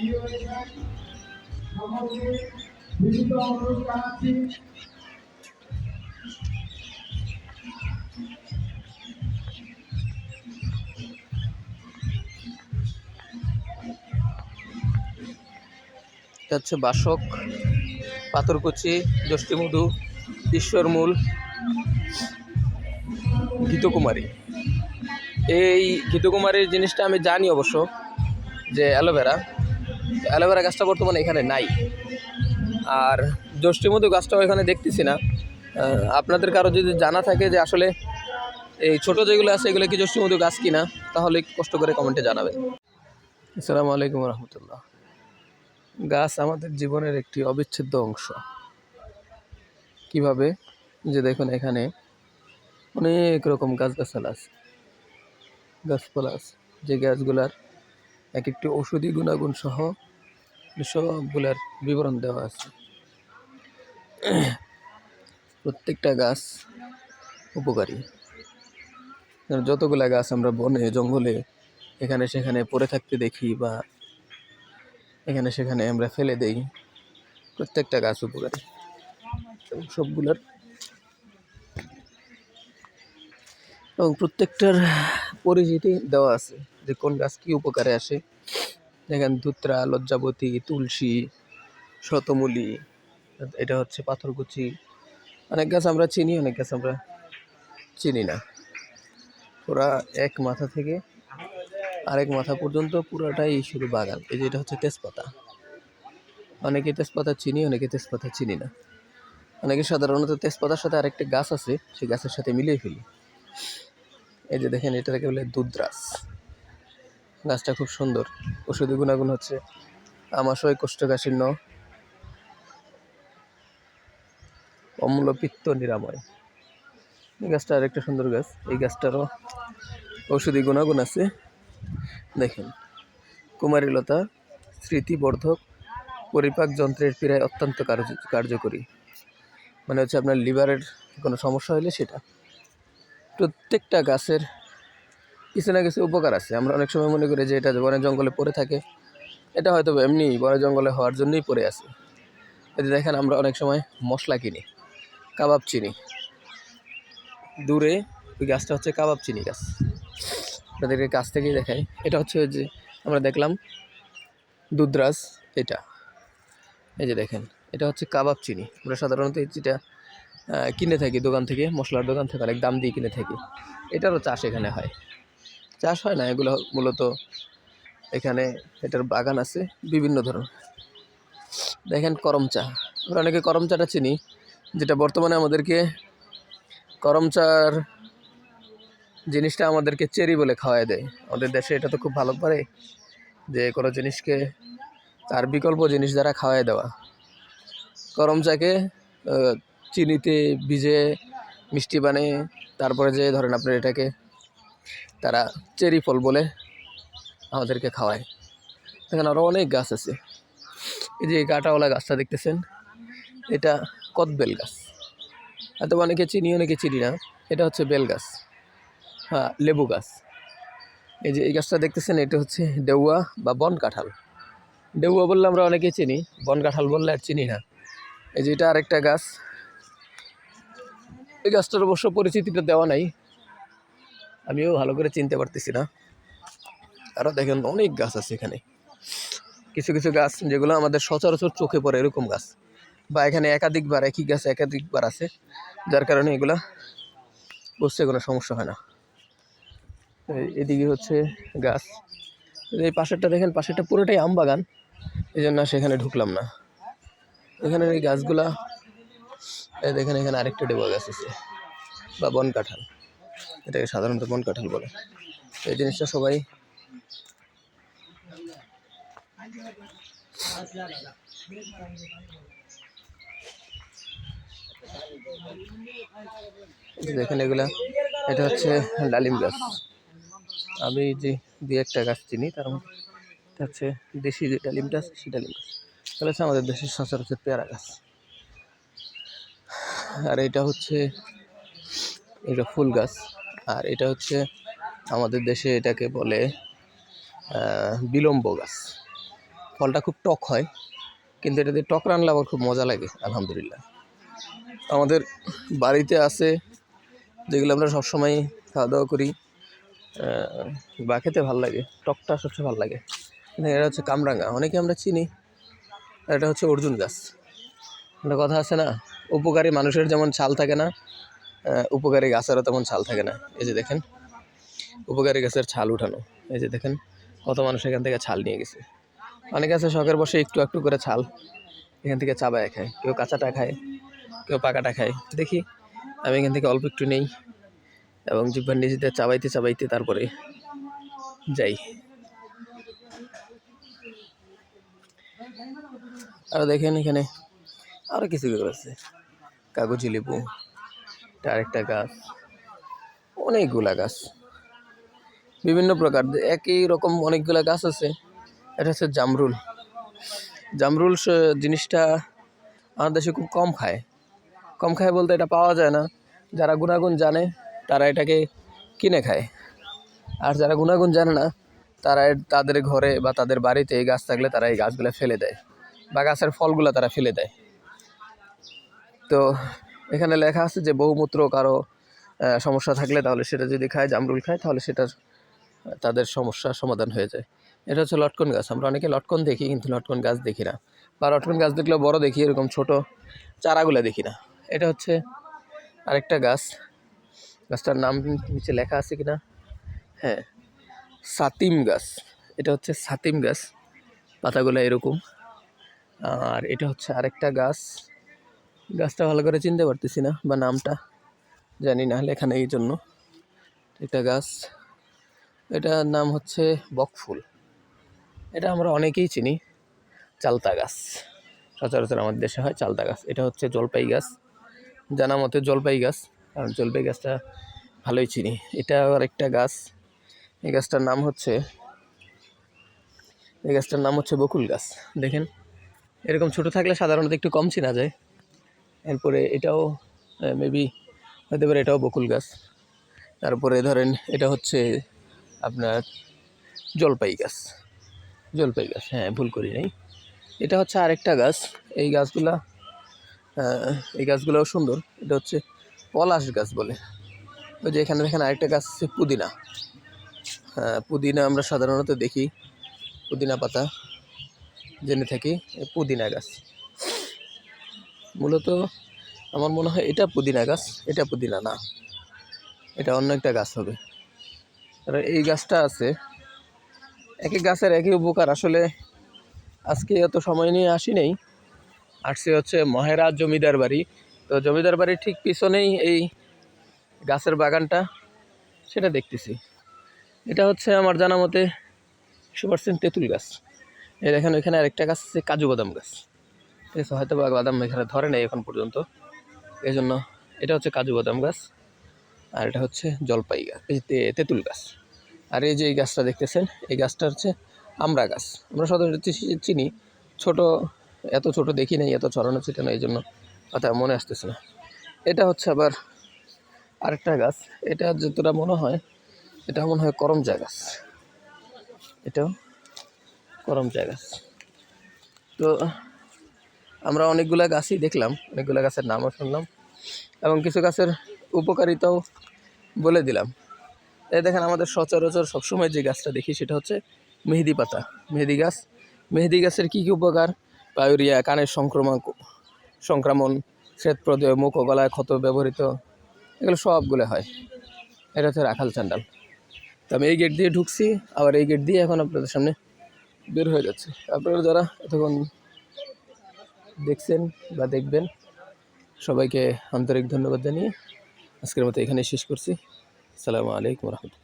এটা হচ্ছে বাসক, পাথরকুচি, যষ্টিমধু, ঈশ্বরমূল, গীতকুমারী। এই গীতকুমারীর জিনিসটা আমি জানি অবশ্য যে অ্যালোভেরা অ্যালোভেরা গাছটা বর্তমানে এখানে নাই। আর যষ্টিমধু গাছটাও এখানে দেখতেছি না। আপনাদের কারও যদি জানা থাকে যে আসলে এই ছোটো যেগুলো আছে, এগুলো কি যষ্টিমধু গাছ কিনা, তাহলে কষ্ট করে কমেন্টে জানাবেন। আসসালামু আলাইকুম রহমতুল্লাহ। গাছ আমাদের জীবনের একটি অবিচ্ছেদ্য অংশ। কীভাবে? যে দেখুন এখানে অনেক রকম গাছগাছালা আছে। গাছপালা আছে। যে গাছগুলার এক একটি ঔষধি গুণাগুণ সহ সবগুলার বিবরণ দেওয়া আছে। প্রত্যেকটা গাছ উপকারী। যতগুলা গাছ আমরা বনে, জঙ্গলে এখানে সেখানে পড়ে থাকতে দেখি বা এখানে সেখানে আমরা ফেলে দেই, প্রত্যেকটা গাছ উপকারী। এবং সবগুলোর এবং প্রত্যেকটার পরিচিতি দেওয়া আছে যে কোন গাছ কী উপকারে আসে। দেখেন ধুত্রা, লজ্জাবতী, তুলসী, শতমূলী, এটা হচ্ছে পাথরকুচি। অনেক গাছ আমরা চিনি, অনেক গাছ আমরা চিনি না। পুরা এক মাথা থেকে আরেক মাথা পর্যন্ত পুরোটাই শুধু বাগান। এই যে এটা হচ্ছে তেজপাতা। অনেকে তেজপাতা চিনি, অনেকে তেজপাতা চিনি না। অনেকে সাধারণত তেজপাতার সাথে আরেকটা গাছ আছে, সেই গাছের সাথে মিলিয়ে ফেলি। এই যে দেখেন এটাকে বলে দুধরাস গাছটা খুব সুন্দর। ওষুধি গুণাগুণ হচ্ছে, আমাশয় কোষ্ঠকাঠিন্য অম্ল পিত্ত নিরাময়। এই গাছটা আরেকটা সুন্দর গাছ। এই গাছটারও ঔষধি গুণাগুণ আছে। দেখেন, কুমারীলতা স্মৃতিবর্ধক পরিপাক যন্ত্রের পীড়ায় অত্যন্ত কার্য- কার্যকরী। মানে হচ্ছে আপনার লিভারের কোনো সমস্যা হলে সেটা। প্রত্যেকটা গাছের কিছু না কিছু উপকার আছে। আমরা অনেক সময় মনে করি যে এটা বনে জঙ্গলে পড়ে থাকে, এটা হয়তো এমনি বনে জঙ্গলে হওয়ার জন্যই পড়ে আছে। যে দেখেন, আমরা অনেক সময় মশলা কিনি, কাবাব চিনি। দূরে ওই গাছটা হচ্ছে কাবাব চিনি গাছ। আপনাদেরকে কাছ থেকেই দেখাই। এটা হচ্ছে যে আমরা দেখলাম দুধরাজ, এটা। এই যে দেখেন, এটা হচ্ছে কাবাব চিনি। আমরা সাধারণত যেটা কিনে থাকি দোকান থেকে, মশলার দোকান থেকে, অনেক দাম দিয়ে কিনে থাকি। এটারও চাষ এখানে হয়। চাষ হয় না, এগুলো মূলত এখানে এটার বাগান আছে, বিভিন্ন ধরনের। দেখেন করম চা। আমরা অনেকে করম চাটা চিনি, যেটা বর্তমানে আমাদেরকে করম চার জিনিসটা আমাদেরকে চেরি বলে খাওয়ায় দেয়। আমাদের দেশে এটা তো খুব ভালো পারে যে কোনো জিনিসকে তার বিকল্প জিনিস দ্বারা খাওয়ায় দেওয়া। করম চাকে চিনিতে ভিজে মিষ্টি বানিয়ে, তারপরে যে ধরেন আপনার এটাকে তারা চেরি ফল বলে আমাদেরকে খাওয়ায়। এখানে আরও অনেক গাছ আছে। এই যে গাটাওয়ালা গাছটা দেখতেছেন, এটা কদবেল গাছ। এত অনেকে চিনি অনেকে চিনি না। এটা হচ্ছে বেল গাছ। হ্যাঁ লেবু গাছ। এই যে এই গাছটা দেখতেছেন, এটা হচ্ছে ডেউয়া বা বন কাঁঠাল। ডেউয়া বললে আমরা অনেকে চিনি, বন কাঁঠাল বললে আর চিনি না। এই যে এটা আরেকটা গাছ। এই গাছটার অবশ্য পরিচিতিটা দেওয়া নাই। আমিও ভালো করে চিনতে পারতেছি না। আরও দেখেন অনেক গাছ আছে এখানে। কিছু কিছু গাছ যেগুলো আমাদের সচরাচর চোখে পড়ে এরকম গাছ। বা এখানে একাধিকবার, একই গাছ একাধিকবার আছে, যার কারণে এগুলা বুঝতে কোনো সমস্যা হয় না। এদিকে হচ্ছে গাছ। এই পাশেরটা দেখেন, পাশেরটা পুরোটাই আম বাগান। এই জন্য সেখানে ঢুকলাম না। এখানে এই গাছগুলা দেখেন এখানে আরেকটা ডেবা গাছ আছে, বা বন কাঁঠাল এটাকে সাধারণত বন কাঁঠাল বলে। এই জিনিসটা সবাই দেখেন এগুলা, এটা হচ্ছে ডালিম গাছ। আমি যে দুই একটা গাছ চিনি, তার মধ্যে হচ্ছে দেশি যে ডালিমটা আছে সেই ডালিম গাছ। তাহলে হচ্ছে আমাদের দেশের সচরাচর পেয়ারা গাছ। আর এটা হচ্ছে, এটা ফুল গাছ। আর এটা হচ্ছে আমাদের দেশে এটাকে বলে বিলম্ব গাছ। ফলটা খুব টক হয়, কিন্তু এটা দিয়ে টক রান্না আবার খুব মজা লাগে, আলহামদুলিল্লাহ। আমাদের বাড়িতে আছে, যেগুলো আমরা সবসময় খাওয়া দাওয়া করি বা খেতে ভালো লাগে, টকটা সবচেয়ে ভালো লাগে। এটা হচ্ছে কামরাঙা, অনেকে আমরা চিনি এটা হচ্ছে অর্জুন গাছ। একটা কথা আছে না, উপকারী মানুষের যেমন ছাল থাকে না উপকারী গাছেরও তেমন ছাল থাকে না। এই যে দেখেন, উপকারী গাছের ছাল উঠানো। এই যে দেখেন, কত মানুষ এখান থেকে ছাল নিয়ে গেছে। অনেকে আছে শখের বসে একটু একটু করে ছাল এখান থেকে চাবায় খায়। কেউ কাঁচাটা খায়, কেউ পাকাটা খায়। দেখি, আমি এখান থেকে অল্প একটু নেই এবং জিব্বার নিজেতে চাবাইতে চাবাইতে তারপরে যাই। আর দেখেন এখানে আরও কিছু আছে। কাগজি লেবু এটা আরেকটা গাছ। অনেকগুলা গাছ। বিভিন্ন প্রকার। একই রকম অনেকগুলা গাছ আছে। এটা হচ্ছে জামরুল। জামরুল জিনিসটা আমাদের দেশে খুব কম খায়। কম খায় বলতে এটা পাওয়া যায় না। যারা গুণাগুণ জানে, তারা এটাকে কিনে খায়। আর যারা গুণাগুণ জানে না, তারা তাদের ঘরে বা তাদের বাড়িতে এই গাছ থাকলে তারা এই গাছগুলো ফেলে দেয়। বা গাছের ফলগুলো তারা ফেলে দেয়। তো এখানে লেখা আছে যে বহুমূত্র কারও সমস্যা থাকলে তাহলে সেটা যদি খায়, জামরুল খায়, তাহলে সেটার তাদের সমস্যার সমাধান হয়ে যায়। এটা হচ্ছে লটকন গাছ। আমরা অনেকে লটকন দেখি কিন্তু লটকন গাছ দেখি না। বা লটকন গাছ দেখলেও বড় দেখি, এরকম ছোট চারাগুলো দেখি না। এটা হচ্ছে আরেকটা গাছ। গাছটার নাম নিচে লেখা আছে কিনা? হ্যাঁ সাতিম গাছ। এটা হচ্ছে সাতিম গাছ। পাতাগুলো এরকম। আর এটা হচ্ছে আরেকটা গাছ। গাছটা ভালো করে চিনতে পারতেছি না বা নামটা, জানি না লেখা নেই এই জন্য। একটা গাছ, এটার নাম হচ্ছে বকফুল। এটা আমরা অনেকেই চিনি, চালতা গাছ। সচরাচর আমাদের দেশে হয় চালতা গাছ। এটা হচ্ছে জলপাই গাছ। জানা মতে জলপাই গাছ, কারণ জলপাই গাছটা ভালোই চিনি। এটা আর একটা গাছ এই গাছটার নাম হচ্ছে এই গাছটার নাম হচ্ছে বকুল গাছ। দেখেন, এরকম ছোট থাকলে সাধারণত একটু কম চেনা যায়। এরপরে এটাও মেবি হতে পারে এটাও বকুল গাছ। তারপরে ধরেন এটা হচ্ছে আপনার জলপাই গাছ। জলপাই গাছ হ্যাঁ ভুল করি নাই। এটা হচ্ছে আরেকটা গাছ, এই গাছগুলা এই গাছগুলোও সুন্দর। এটা হচ্ছে পলাশ গাছ বলে। ওই যে এখানে দেখেন আরেকটা গাছ হচ্ছে পুদিনা। হ্যাঁ পুদিনা আমরা সাধারণত দেখি, পুদিনা পাতা, জেনে থাকি পুদিনা গাছ। মূলত আমার মনে হয় এটা পুদিনা গাছ, এটা পুদিনা না। এটা অন্য একটা গাছ হবে। আর এই গাছটা আছে। এক এক গাছের একই উপকার। আসলে আজকে এত সময় নিয়ে আসি নেই। আসছে হচ্ছে মহেরা জমিদার বাড়ি। তো জমিদার বাড়ির ঠিক পিছনেই এই গাছের বাগানটা, সেটা দেখতেছি। এটা হচ্ছে আমার জানা মতে একশো পার্সেন্ট তেঁতুল গাছ। এই এখানে এখানে আরেকটা গাছ আছে, কাজু বাদাম গাছ। ঠিক হয়তো বা বাদাম এখানে ধরে নেই এখন পর্যন্ত। এই জন্য এটা হচ্ছে কাজু বাদাম গাছ, আর এটা হচ্ছে জলপাই গাছ, এই তেঁতুল গাছ। আর এই যে এই গাছটা দেখতেছেন, এই গাছটা হচ্ছে আমড়া গাছ। আমরা সাধারণত চিনি, ছোট, এত ছোট দেখি নাই, এত ছড়ানো ছিটানো এই জন্য কথা মনে আসতেছে না। এটা হচ্ছে আবার আরেকটা গাছ, এটা যতটা মনে হয়, এটা মনে হয় করমচা গাছ। এটাও করমচা গাছ। তো আমরা অনেকগুলো গাছই দেখলাম, অনেকগুলো গাছের নামও শুনলাম এবং কিছু গাছের উপকারিতাও বলে দিলাম। এই দেখেন আমাদের সচরাচর সবসময় যে গাছটা দেখি সেটা হচ্ছে মেহেদি পাতা, মেহেদি গাছ। মেহেদি গাছের কী কী উপকার? পায়ুরিয়া, কানের সংক্রমণ সংক্রমণ শ্বেতপ্রদেয় মুখ ও গলায় ক্ষত ব্যবহৃত, এগুলো সবগুলো হয়। এটা হচ্ছে রাখাল চান্ডাল তো আমি এই গেট দিয়ে ঢুকছি, আবার এই গেট দিয়ে এখন আপনাদের সামনে বের হয়ে যাচ্ছে। আপনারা যারা এতক্ষণ দেখছেন বা দেখবেন। সবাইকে আন্তরিক ধন্যবাদ জানিয়ে আজকের মতো এখানে শেষ করছি। আসসালামু আলাইকুম রহমতুল্লাহ।